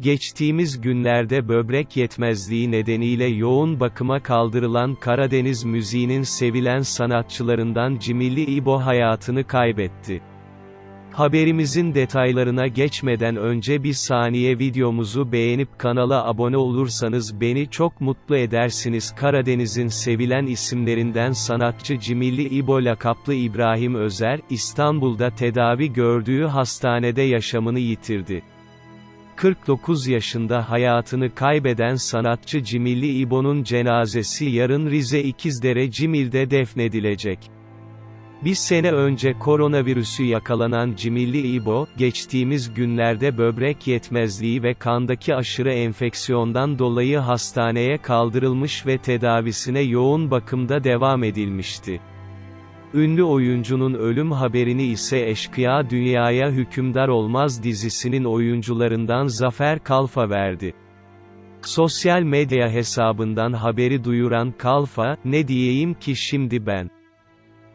Geçtiğimiz günlerde böbrek yetmezliği nedeniyle yoğun bakıma kaldırılan Karadeniz müziğinin sevilen sanatçılarından Cimilli İbo hayatını kaybetti. Haberimizin detaylarına geçmeden önce bir saniye videomuzu beğenip kanala abone olursanız beni çok mutlu edersiniz. Karadeniz'in sevilen isimlerinden sanatçı Cimilli İbo lakaplı İbrahim Özer, İstanbul'da tedavi gördüğü hastanede yaşamını yitirdi. 49 yaşında hayatını kaybeden sanatçı Cimilli İbo'nun cenazesi yarın Rize İkizdere Cimil'de defnedilecek. Bir sene önce koronavirüsü yakalanan Cimilli İbo, geçtiğimiz günlerde böbrek yetmezliği ve kandaki aşırı enfeksiyondan dolayı hastaneye kaldırılmış ve tedavisine yoğun bakımda devam edilmişti. Ünlü oyuncunun ölüm haberini ise Eşkıya Dünyaya Hükümdar Olmaz dizisinin oyuncularından Zafer Kalfa verdi. Sosyal medya hesabından haberi duyuran Kalfa, ne diyeyim ki şimdi ben.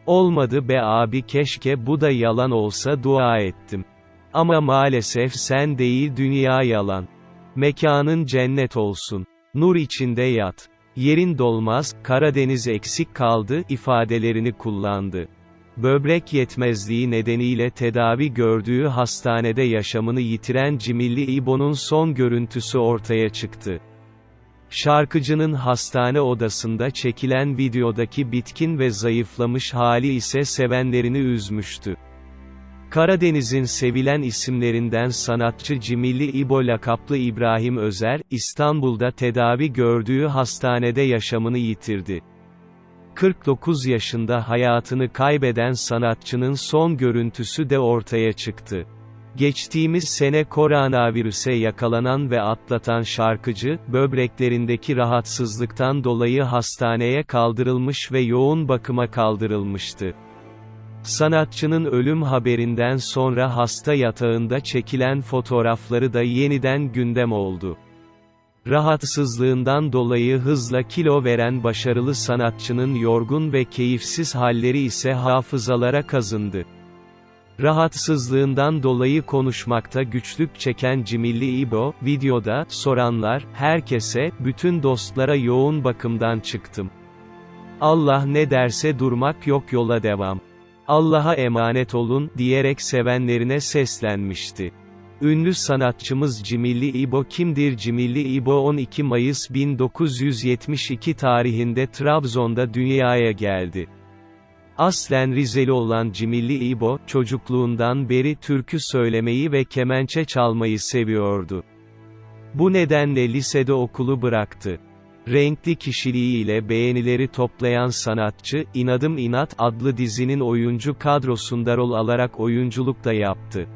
Olmadı be abi keşke bu da yalan olsa dua ettim. Ama maalesef sen değil dünya yalan. Mekanın cennet olsun. Nur içinde yat. Yerin dolmaz, Karadeniz eksik kaldı ifadelerini kullandı. Böbrek yetmezliği nedeniyle tedavi gördüğü hastanede yaşamını yitiren Cimilli İbo'nun son görüntüsü ortaya çıktı. Şarkıcının hastane odasında çekilen videodaki bitkin ve zayıflamış hali ise sevenlerini üzmüştü. Karadeniz'in sevilen isimlerinden sanatçı Cimilli İbo lakaplı İbrahim Özer, İstanbul'da tedavi gördüğü hastanede yaşamını yitirdi. 49 yaşında hayatını kaybeden sanatçının son görüntüsü de ortaya çıktı. Geçtiğimiz sene koronavirüse yakalanan ve atlatan şarkıcı, böbreklerindeki rahatsızlıktan dolayı hastaneye kaldırılmış ve yoğun bakıma kaldırılmıştı. Sanatçının ölüm haberinden sonra hasta yatağında çekilen fotoğrafları da yeniden gündem oldu. Rahatsızlığından dolayı hızla kilo veren başarılı sanatçının yorgun ve keyifsiz halleri ise hafızalara kazındı. Rahatsızlığından dolayı konuşmakta güçlük çeken Cimilli İbo, videoda, soranlar, herkese, bütün dostlara yoğun bakımdan çıktım. Allah ne derse durmak yok yola devam. Allah'a emanet olun, diyerek sevenlerine seslenmişti. Ünlü sanatçımız Cimilli İbo kimdir Cimilli İbo 12 Mayıs 1972 tarihinde Trabzon'da dünyaya geldi. Aslen Rizeli olan Cimilli İbo, çocukluğundan beri türkü söylemeyi ve kemençe çalmayı seviyordu. Bu nedenle lisede okulu bıraktı. Renkli kişiliğiyle beğenileri toplayan sanatçı, İnadım İnat adlı dizinin oyuncu kadrosunda rol alarak oyunculuk da yaptı.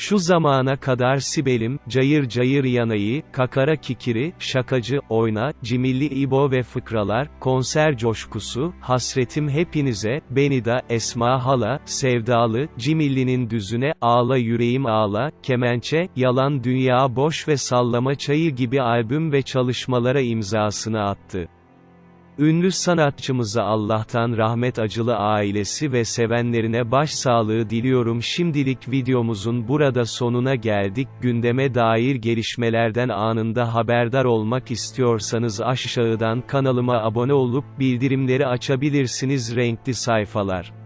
Şu zamana kadar Sibel'im, Cayır Cayır Yanayı, Kakara Kikiri, Şakacı, Oyna, Cimilli İbo ve Fıkralar, Konser Coşkusu, Hasretim Hepinize, Beni da, Esma Hala, Sevdalı, Cimilli'nin Düzüne, Ağla Yüreğim Ağla, Kemençe, Yalan Dünya Boş ve Sallama Çayı gibi albüm ve çalışmalara imzasını attı. Ünlü sanatçımıza Allah'tan rahmet acılı ailesi ve sevenlerine başsağlığı diliyorum. Şimdilik videomuzun burada sonuna geldik. Gündeme dair gelişmelerden anında haberdar olmak istiyorsanız aşağıdan kanalıma abone olup bildirimleri açabilirsiniz. Renkli sayfalar